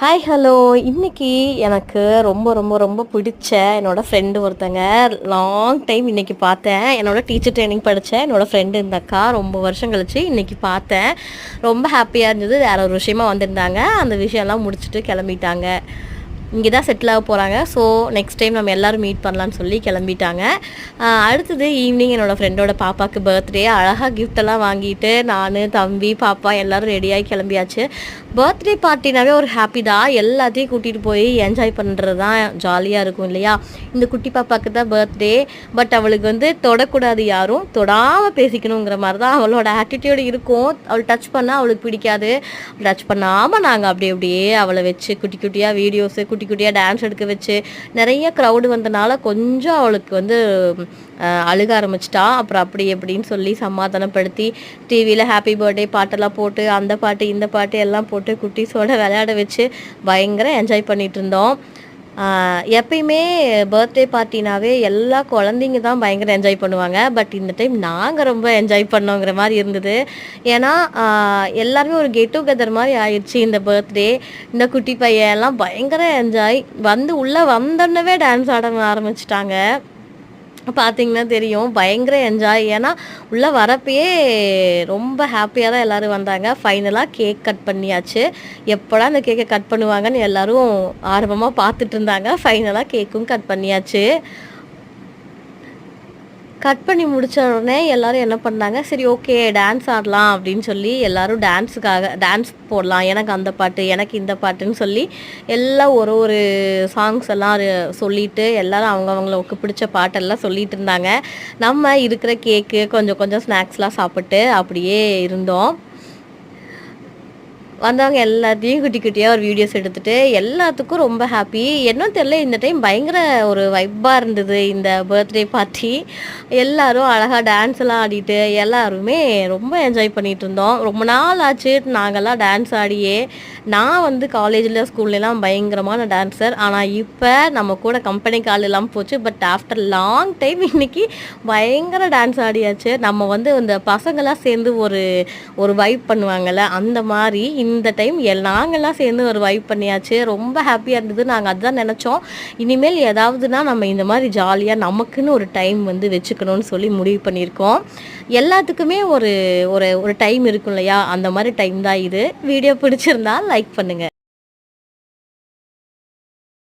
Hi hello இன்னைக்கு எனக்கு ரொம்ப ரொம்ப ரொம்ப பிடிச்ச என்னோடய ஃப்ரெண்டு ஒருத்தங்க. லாங் டைம் இன்னைக்கு பார்த்தேன். என்னோட டீச்சர் ட்ரைனிங் படித்த என்னோடய ஃப்ரெண்டு இந்த அக்கா. ரொம்ப வருஷம் கழிச்சு இன்னைக்கு பார்த்தேன். ரொம்ப ஹாப்பியாக இருந்தது. வேற ஒரு விஷயமா வந்திருந்தாங்க. அந்த விஷயம்லாம் முடிச்சுட்டு கிளம்பிட்டாங்க. இங்கே தான் செட்டில் ஆக போகிறாங்க ஸோ நெக்ஸ்ட் டைம் நம்ம எல்லோரும் மீட் பண்ணலான்னு சொல்லி கிளம்பிட்டாங்க. அடுத்தது ஈவினிங் என்னோடய ஃப்ரெண்டோட பாப்பாவுக்கு பர்த்டே அழகாக கிஃப்டெல்லாம் வாங்கிட்டு நான் தம்பி பாப்பா எல்லோரும் ரெடியாகி கிளம்பியாச்சு. பர்த்டே பார்ட்டினாவே ஒரு ஹாப்பி தான். எல்லாத்தையும் கூட்டிகிட்டு போய் என்ஜாய் பண்ணுறது தான் ஜாலியாக இருக்கும் இல்லையா? இந்த குட்டி பாப்பாவுக்கு தான் பர்த்டே பட் அவளுக்கு வந்து தொடக்கூடாது யாரும். தொடாமல் பேசிக்கணுங்கிற மாதிரி தான் அவளோட ஆட்டிடியூடு இருக்கும். அவள் டச் பண்ணால் அவளுக்கு பிடிக்காது. டச் பண்ணாமல் நாங்கள் அப்படி அப்படியே அவளை வச்சு குட்டி குட்டியாக வீடியோஸு குட்டி குட்டி குட்டியாக டான்ஸ் எடுக்க வச்சு நிறைய க்ரௌடு வந்தனால கொஞ்சம் அவளுக்கு வந்து அழுக ஆரம்பிச்சிட்டா. அப்புறம் அப்படி எப்படின்னு சொல்லி சமாதானப்படுத்தி டிவியில் ஹாப்பி பர்த்டே பாட்டெல்லாம் போட்டு அந்த பாட்டு இந்த பாட்டு எல்லாம் போட்டு குட்டீஸோட விளையாட வச்சு பயங்கர என்ஜாய் பண்ணிகிட்டு இருந்தோம். எப்பயுமே பர்த்டே பார்ட்டினாவே எல்லா குழந்தைங்க தான் பயங்கர என்ஜாய் பண்ணுவாங்க. பட் இந்த டைம் நாங்கள் ரொம்ப என்ஜாய் பண்ணோங்கிற மாதிரி இருந்தது. ஏன்னா எல்லாருமே ஒரு கெட் டுகெதர் மாதிரி ஆயிடுச்சு இந்த பர்த்டே இந்த குட்டி பையன் எல்லாம் பயங்கர என்ஜாய் வந்து உள்ளே வந்தோன்னவே டான்ஸ் ஆட ஆரம்பிச்சிட்டாங்க. பார்த்தீங்கன்னா தெரியும். பயங்கர என்ஜாய் ஏன்னா உள்ளே வரப்பயே ரொம்ப ஹாப்பியாக தான் எல்லோரும் வந்தாங்க. ஃபைனலாக கேக் கட் பண்ணியாச்சு. எப்போடா அந்த கேக்கை கட் பண்ணுவாங்கன்னு எல்லோரும் ஆர்வமாக பார்த்துட்டு இருந்தாங்க. ஃபைனலாக கேக்கும் கட் பண்ணியாச்சு. கட் பண்ணி முடித்த உடனே எல்லோரும் என்ன பண்ணாங்க? சரி ஓகே டான்ஸ் ஆடலாம் அப்படின்னு சொல்லி எல்லாரும் டான்ஸுக்காக டான்ஸ் போடலாம். எனக்கு அந்த பாட்டு எனக்கு இந்த பாட்டுன்னு சொல்லி எல்லாம் ஒரு ஒரு சாங்ஸ் எல்லாம் சொல்லிட்டு எல்லோரும் அவங்கவுங்களுக்கு பிடிச்ச பாட்டெல்லாம் சொல்லிட்டு இருந்தாங்க. நம்ம இருக்கிற கேக்கு கொஞ்சம் கொஞ்சம் ஸ்நாக்ஸ்லாம் சாப்பிட்டு அப்படியே இருந்தோம். வந்தவங்க எல்லாத்தையும் குட்டி குட்டியாக ஒரு வீடியோஸ் எடுத்துட்டு எல்லாத்துக்கும் ரொம்ப ஹாப்பி என்னன்னு தெரியல இந்த டைம் பயங்கர ஒரு வைப்பாக இருந்தது இந்த பர்த்டே பார்ட்டி எல்லாரும் அழகாக டான்ஸ் எல்லாம் ஆடிட்டு எல்லாருமே ரொம்ப என்ஜாய் பண்ணிட்டு இருந்தோம். ரொம்ப நாள் ஆச்சு நாங்கள்லாம் டான்ஸ் ஆடியே. நான் வந்து காலேஜில் ஸ்கூல்லலாம் பயங்கரமான டான்ஸர் ஆனால் இப்போ நம்ம கூட கம்பெனி கால் எல்லாம் போச்சு. பட் ஆஃப்டர் லாங் டைம் இன்னைக்கு பயங்கர டான்ஸ் ஆடியாச்சு. நம்ம வந்து இந்த பசங்களாம் சேர்ந்து ஒரு ஒரு வைப் பண்ணுவாங்கள்ல அந்த மாதிரி இந்த டைம் எல் நாங்கள்லாம் சேர்ந்து ஒரு வைப் பண்ணியாச்சு. ரொம்ப ஹாப்பியாக இருந்தது. நாங்கள் அதுதான் நினச்சோம். இனிமேல் ஏதாவதுனா நம்ம இந்த மாதிரி ஜாலியாக நமக்குன்னு ஒரு டைம் வந்து வச்சுக்கணும்னு சொல்லி முடிவு பண்ணியிருக்கோம். எல்லாத்துக்குமே ஒரு ஒரு ஒரு டைம் இருக்கும் இல்லையா? அந்த மாதிரி டைம் தான் இது. வீடியோ பிடிச்சிருந்தா லைக் பண்ணுங்கள்